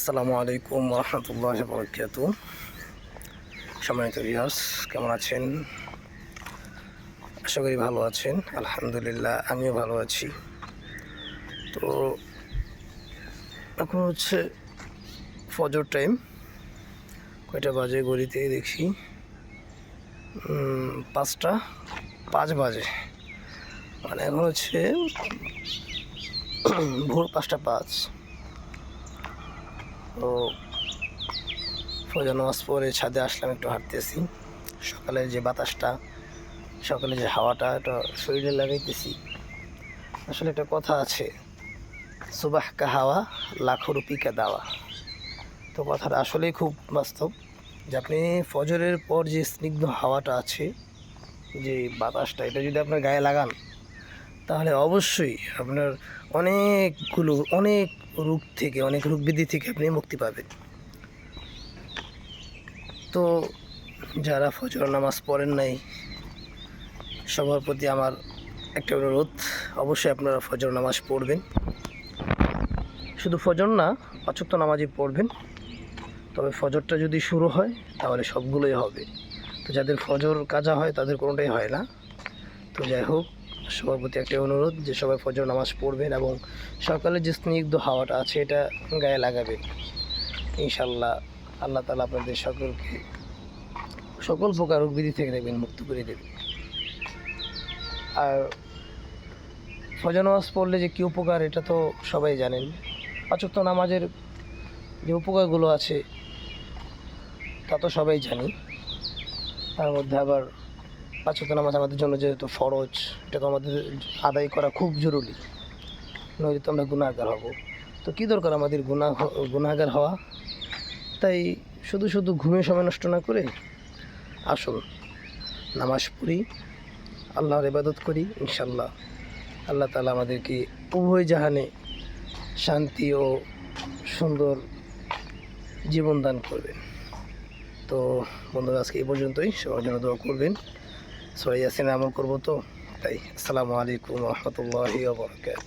আসসালামু আলাইকুম রহমতুল্লাহ বরকাত সম্মানিত রিয়াস কেমন আছেন? আশা করি ভালো আছেন। আলহামদুলিল্লাহ, আমিও ভালো আছি। তো এখন হচ্ছে ফজর টাইম কয়টা বাজে গড়িতে দেখি? পাঁচটা, পাঁচ বাজে। মানে এখন হচ্ছে ভোর পাঁচটা পাঁচ। তো ফজর নামাজ পরে ছাদে আসলাম, একটু হাঁটতেছি। সকালে যে বাতাসটা, সকালে যে হাওয়াটা, এটা শরীরে লাগাইতেছি। আসলে একটা কথা আছে, সুবাহ কা হাওয়া, লাখো রুপি কা দাওয়া। তো কথাটা আসলেই খুব বাস্তব, যে আপনি ফজরের পর যে স্নিগ্ধ হাওয়াটা আছে, যে বাতাসটা, এটা যদি আপনার গায়ে লাগান তাহলে অবশ্যই আপনার অনেকগুলো, অনেক রোগ থেকে, অনেক রোগ ব্যাধি থেকে আপনি মুক্তি পাবেন। তো যারা ফজর নামাজ পড়েন নাই, সবার প্রতি আমার একটা অনুরোধ, অবশ্যই আপনারা ফজর নামাজ পড়বেন। শুধু ফজর না অচক্ত নামাজই পড়বেন। তবে ফজরটা যদি শুরু হয়, তাহলে সবগুলোই হবে। তো যাদের ফজর কাজা হয়, তাদের কোনোটাই হয় না। তো যাই হোক সবার প্রতি একটা অনুরোধ যে সবাই ফজর নামাজ পড়বেন এবং সকালে যে স্নিগ্ধ হাওয়াটা আছে এটা গায়ে লাগাবেন ইনশাল্লাহ আল্লাহ তালা আপনাদের সকলকে সকল প্রকার বিধি থেকে দেখবেন, মুক্ত করে দেবেন আর ফজর নামাজ পড়লে যে কী উপকার এটা তো সবাই জানেন। পাঁচক্ত নামাজের যে উপকারগুলো আছে তা তো সবাই জানি। তার মধ্যে আবার পাঁচক্ত নামাজ আমাদের জন্য যেহেতু ফরজ এটা তো আমাদের আদায় করা খুব জরুরি। নইলে তো আমরা গুণাগার হব। তো কী দরকার আমাদের গুণা গুণাগার হওয়া? তাই শুধু শুধু ঘুমিয়ে সময় নষ্ট না করে আসুন, নামাজ পড়ি, আল্লাহর ইবাদত করি ইনশাল্লাহ আল্লাহ তালা আমাদেরকে উভয় জাহানে শান্তি ও সুন্দর জীবন দান করবেন। তো বন্ধুরা, আজকে এই পর্যন্তই। সবার জন্য দোয়া করবেন। সবাই আসেন আমল করব তো। তাই আসসালামু আলাইকুম রহমতুল্লাহ বরকাত